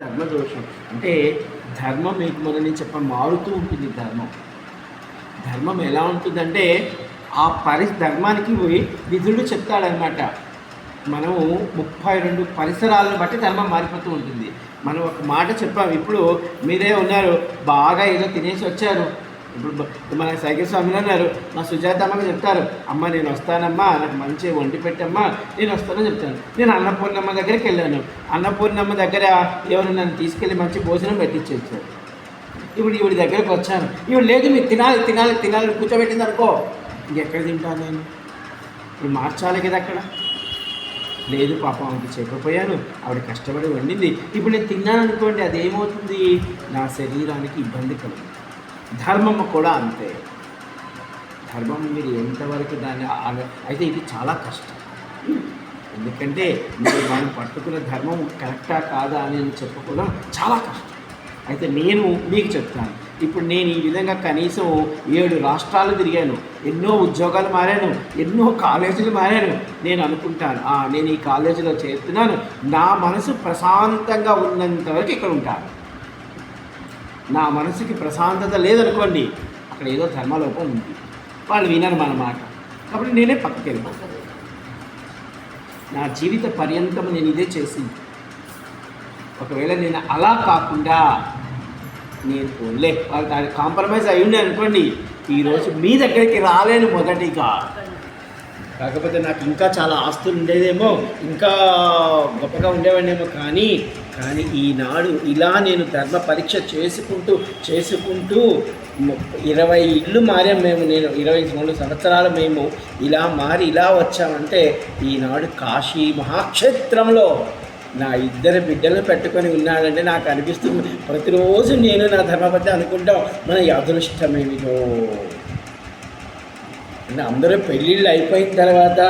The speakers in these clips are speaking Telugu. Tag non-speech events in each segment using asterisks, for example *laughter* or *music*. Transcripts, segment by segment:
ధర్మ దోషం అంటే ధర్మం మీకు మొన్న చెప్ప మారుతూ ఉంటుంది ధర్మం. ధర్మం ఎలా ఉంటుందంటే ఆ పరి ధర్మానికి విధుడు చెప్తాడనమాట మనము ముప్పై రెండు పరిసరాలను బట్టి ధర్మం మారిపోతూ ఉంటుంది. మనం ఒక మాట చెప్పాము ఇప్పుడు మీరే ఉన్నారు బాగా ఏదో తినేసి వచ్చారు ఇప్పుడు మన సైకిల్ స్వామిని అన్నారు. మా సుజాత అమ్మకి చెప్తారు. అమ్మ నేను వస్తానమ్మా. నాకు మంచి వండి పెట్టమ్మా. నేను వస్తానని చెప్తాను నేను అన్నపూర్ణమ్మ దగ్గరికి వెళ్ళాను. అన్నపూర్ణమ్మ దగ్గర ఎవరు నన్ను తీసుకెళ్ళి మంచి భోజనం పెట్టించారు ఇప్పుడు ఈవిడ దగ్గరకు వచ్చాను. ఈవిడ లేదు మీరు తినాలి తినాలి తినాలి. కూర్చోబెట్టింది అనుకో. ఇంకెక్కడ తింటాను నేను? ఇప్పుడు మార్చాలి కదా అక్కడ. లేదు పాపం ఆమెకి చెప్పకపోయాను ఆవిడ కష్టపడి వండింది. ఇప్పుడు నేను తిన్నాను అనుకోండి అదేమవుతుంది? నా శరీరానికి ఇబ్బంది కలుగుతుంది. ధర్మము కూడా అంతే. ధర్మం మీరు ఎంతవరకు దాన్ని అయితే ఇది చాలా కష్టం. ఎందుకంటే మీరు మనం పట్టుకున్న ధర్మం కరెక్టా కాదా అని చెప్పుకోవడం చాలా కష్టం. అయితే నేను మీకు చెప్తాను. ఇప్పుడు నేను ఈ విధంగా కనీసం ఏడు రాష్ట్రాలు తిరిగాను. ఎన్నో ఉద్యోగాలు మారాను. ఎన్నో కాలేజీలు మారాను. నేను అనుకుంటాను నేను ఈ కాలేజీలో చేరుతున్నాను. నా మనసు ప్రశాంతంగా ఉన్నంత వరకు ఇక్కడ ఉంటాను. నా మనసుకి ప్రశాంతత లేదనుకోండి అక్కడ ఏదో ధర్మలోపం ఉంది. వాళ్ళు వినరు మన మాట. కాబట్టి నేనే పక్కకి వెళ్ళిపోతాను. నా జీవిత పర్యంతం నేను ఇదే చేసింది. ఒకవేళ నేను అలా కాకుండా నేను పోలే. వాళ్ళు దానికి కాంప్రమైజ్ అయి ఉండే అనుకోండి ఈరోజు మీ దగ్గరికి రాలేను మొదటిగా. కాకపోతే నాకు ఇంకా చాలా ఆస్తులు ఉండేదేమో ఇంకా గొప్పగా ఉండేవాడినేమో కానీ కానీ ఈనాడు ఇలా నేను ధర్మ పరీక్ష చేసుకుంటూ చేసుకుంటూ ఇరవై ఇళ్ళు మారాం మేము నేను ఇరవై మూడు సంవత్సరాలు మేము ఇలా మారి ఇలా వచ్చామంటే ఈనాడు కాశీ మహాక్షేత్రంలో నా ఇద్దరు బిడ్డలు పెట్టుకొని ఉన్నాడంటే నాకు అనిపిస్తుంది. ప్రతిరోజు నేను నా ధర్మపతి అనుకుంటాం. మన అదృష్టమేమిటో ఏమిటో? అంటే అందరూ పెళ్ళిళ్ళు అయిపోయిన తర్వాత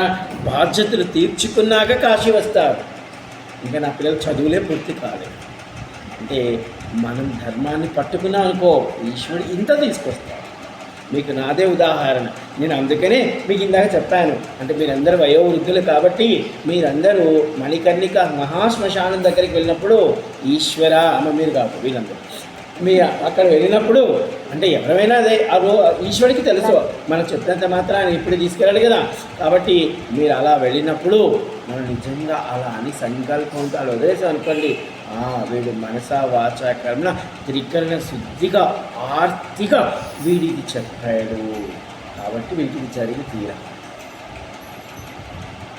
బాధ్యతలు తీర్చుకున్నాక కాశీ వస్తారు. ఇంకా నా పిల్లలు చదువులే పూర్తి కాలేదు అంటే మనం ధర్మాన్ని పట్టుకున్నాం అనుకో ఈశ్వరుడు ఇంత తీసుకొస్తాడు. మీకు నాదే ఉదాహరణ. నేను అందుకనే మీకు ఇందాక చెప్పాను. అంటే మీరందరూ వయోవృద్ధులు కాబట్టి మీరందరూ మణికర్ణిక మహాశ్మశానం దగ్గరికి వెళ్ళినప్పుడు ఈశ్వర అమ్మ మీరు కాదు వీళ్ళందరూ. మీ అక్కడ వెళ్ళినప్పుడు అంటే ఎవరైనా అదే ఆ రో ఈశ్వరుడికి తెలుసు. మనం చెప్పినంత మాత్రాన్ని ఇప్పుడు తీసుకెళ్ళాలి కదా. కాబట్టి మీరు అలా వెళ్ళినప్పుడు మనం నిజంగా అలా అని సంకల్పంతో అలా వదిలేసాం అనుకోండి వీడు మనస వాచ కర్మణ త్రికరణ శుద్ధిగా ఆర్తిగా వీడికి చెప్పాడు. కాబట్టి వీడికి జరిగి తీరా.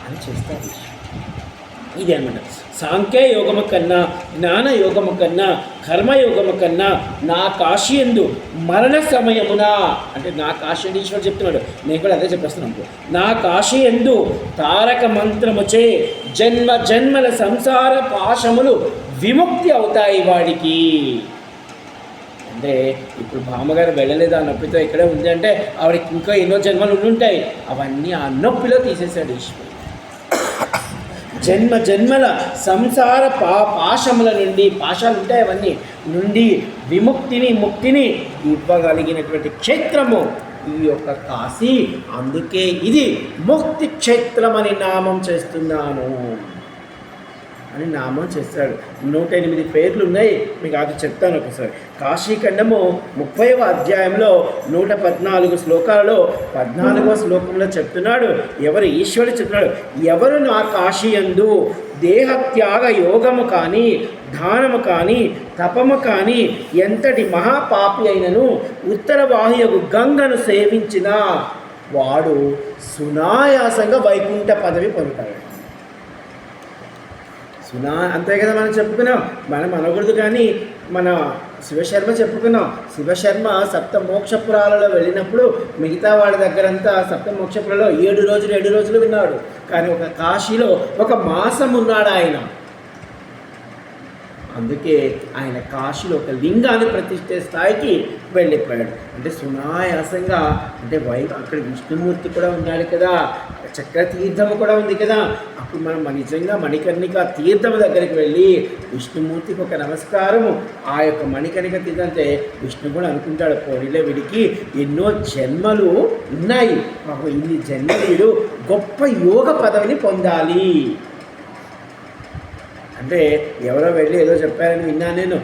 అని చేస్తారు ఇదే అనమాట సాంఖ్య యోగము కన్నా జ్ఞాన యోగము కన్నా కర్మయోగము కన్నా నా కాశీ ఎందు మరణ సమయమున అంటే నా కాశీ అంటే ఈశ్వరుడు చెప్తున్నాడు. నేను కూడా అదే చెప్పేస్తున్నాను నా కాశీ ఎందు తారక మంత్రముచే జన్మ జన్మల సంసార పాశములు విముక్తి అవుతాయి వాడికి. అంటే ఇప్పుడు బామ్మగారు వెళ్ళలేదు ఆ నొప్పితో ఇక్కడే ఉంది అంటే ఆవిడకి ఇంకా ఎన్నో జన్మలు ఉండుంటాయి. అవన్నీ ఆ నొప్పిలో తీసేశాడు ఈశ్వరుడు. జన్మ జన్మల సంసార పా పాశముల నుండి పాశాలు ఉంటాయి అవన్నీ నుండి విముక్తిని ముక్తిని ఇవ్వగలిగినటువంటి క్షేత్రము ఈ యొక్క కాశీ. అందుకే ఇది ముక్తి క్షేత్రం అని నామం చేస్తున్నాను. అని నామం చేస్తాడు. నూట ఎనిమిది పేర్లు ఉన్నాయి మీకు అది చెప్తాను ఒకసారి. కాశీఖండము ముప్పైవ అధ్యాయంలో నూట పద్నాలుగు శ్లోకాలలో పద్నాలుగవ శ్లోకంలో చెప్తున్నాడు. ఎవరు ఈశ్వరుడు చెప్తున్నాడు. ఎవరు నా కాశీ ఎందు దేహత్యాగ యోగము కానీ దానము కానీ తపము కానీ ఎంతటి మహాపాపి అయినను ఉత్తర వాహ్యకు గంగను సేవించిన వాడు సునాయాసంగా వైకుంఠ పదవి పొందుతాడు. సునా అంతే కదా మనం చెప్పుకున్నాం. మనం అనకూడదు కానీ మన శివశర్మ చెప్పుకున్నాం. శివశర్మ సప్తమోక్షపురాలలో వెళ్ళినప్పుడు మిగతా వాళ్ళ దగ్గరంతా సప్తమోక్షపురాలో ఏడు రోజులు ఏడు రోజులు విన్నాడు. కానీ ఒక కాశీలో ఒక మాసం ఉన్నాడు ఆయన. అందుకే ఆయన కాశీలో ఒక లింగాన్ని ప్రతిష్ఠే స్థాయికి వెళ్ళిపోయాడు. అంటే సునాయాసంగా అంటే వై అక్కడ విష్ణుమూర్తి కూడా ఉన్నాడు కదా చక్ర తీర్థము కూడా ఉంది కదా అప్పుడు మనం నిజంగా మణికర్ణిక తీర్థం దగ్గరికి వెళ్ళి విష్ణుమూర్తికి ఒక నమస్కారము. ఆ యొక్క మణికర్ణిక తీర్థం అంటే విష్ణు కూడా అనుకుంటాడు పోనీలే వీడికి ఎన్నో జన్మలు ఉన్నాయి. మాకు ఇన్ని జన్మలు గొప్ప యోగ పదవిని పొందాలి. అంటే ఎవరో వెళ్ళి ఏదో చెప్పారని విన్నాను నేను.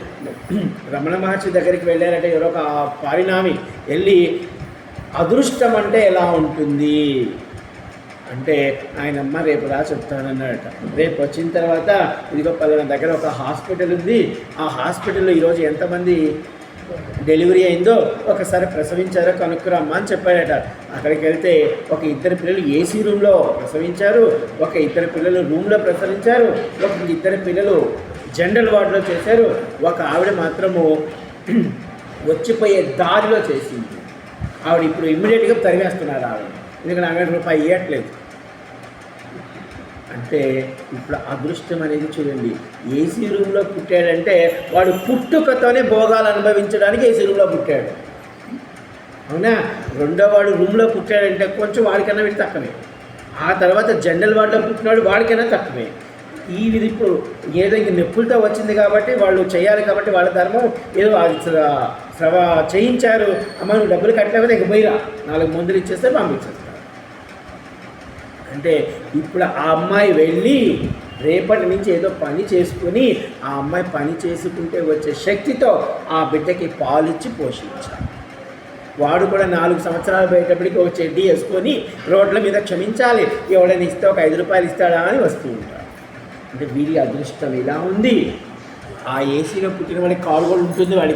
రమణ మహర్షి దగ్గరికి వెళ్ళారంటే ఎవరో ఒక పారినామి వెళ్ళి అదృష్టం అంటే ఎలా ఉంటుంది? అంటే ఆయన అమ్మ రేపు రా చెప్తానన్నాడట. రేపు వచ్చిన తర్వాత ఇదిగో పలానా దగ్గర ఒక హాస్పిటల్ ఉంది. ఆ హాస్పిటల్లో ఈరోజు ఎంతమంది డెలివరీ అయిందో ఒకసారి ప్రసవించారో కనుక్కురమ్మా అని చెప్పాడట. అక్కడికి వెళ్తే ఒక ఇద్దరు పిల్లలు ఏసీ రూమ్లో ప్రసవించారు ఒక ఇద్దరు పిల్లలు రూమ్లో ప్రసవించారు ఒక ఇద్దరు పిల్లలు జనరల్ వార్డులో చేశారు ఒక ఆవిడ మాత్రము *clears throat* వచ్చిపోయే దారిలో చేసింది. ఆవిడ ఇప్పుడు ఇమ్మీడియట్గా తరివేస్తున్నారు ఆవిడ. ఎందుకంటే ఆవిడ రూపాయి ఇవ్వట్లేదు అంటే ఇప్పుడు అదృష్టం అనేది చూడండి. ఏసీ రూమ్లో పుట్టాడంటే వాడు పుట్టుకతోనే భోగాలు అనుభవించడానికి ఏసీ రూమ్లో పుట్టాడు. అవునా? రెండో వాడు రూమ్లో పుట్టాడంటే కొంచెం వాడికన్నా వీడు తక్కువే. ఆ తర్వాత జనరల్ వార్డులో పుట్టినాడు వాడికైనా తక్కువే. ఈ విధి ఇప్పుడు ఏదో ఇంక నొప్పులతో వచ్చింది కాబట్టి వాళ్ళు చేయాలి కాబట్టి వాళ్ళ ధర్మం ఏదో అది చేయించారు. అమ్మ నువ్వు డబ్బులు కట్టలేకపోతే ఇంక పోయిరా. నాలుగు మందులు ఇచ్చేస్తే పంపించేస్తారు అంటే ఇప్పుడు ఆ అమ్మాయి వెళ్ళి రేపటి నుంచి ఏదో పని చేసుకుని ఆ అమ్మాయి పని చేసుకుంటే వచ్చే శక్తితో ఆ బిడ్డకి పాలిచ్చి పోషించాలి. వాడు కూడా నాలుగు సంవత్సరాలు పోయేటప్పటికి ఒక చెడ్డీ వేసుకొని రోడ్ల మీద క్షమించాలి. ఎవడని ఇస్తే ఒక ఐదు రూపాయలు ఇస్తాడా అని వస్తూ ఉంటాడు. అంటే వీరి అదృష్టం ఇలా ఉంది. ఆ ఏసీలో పుట్టిన వాడికి కాలు కూడా ఉంటుంది వాడికి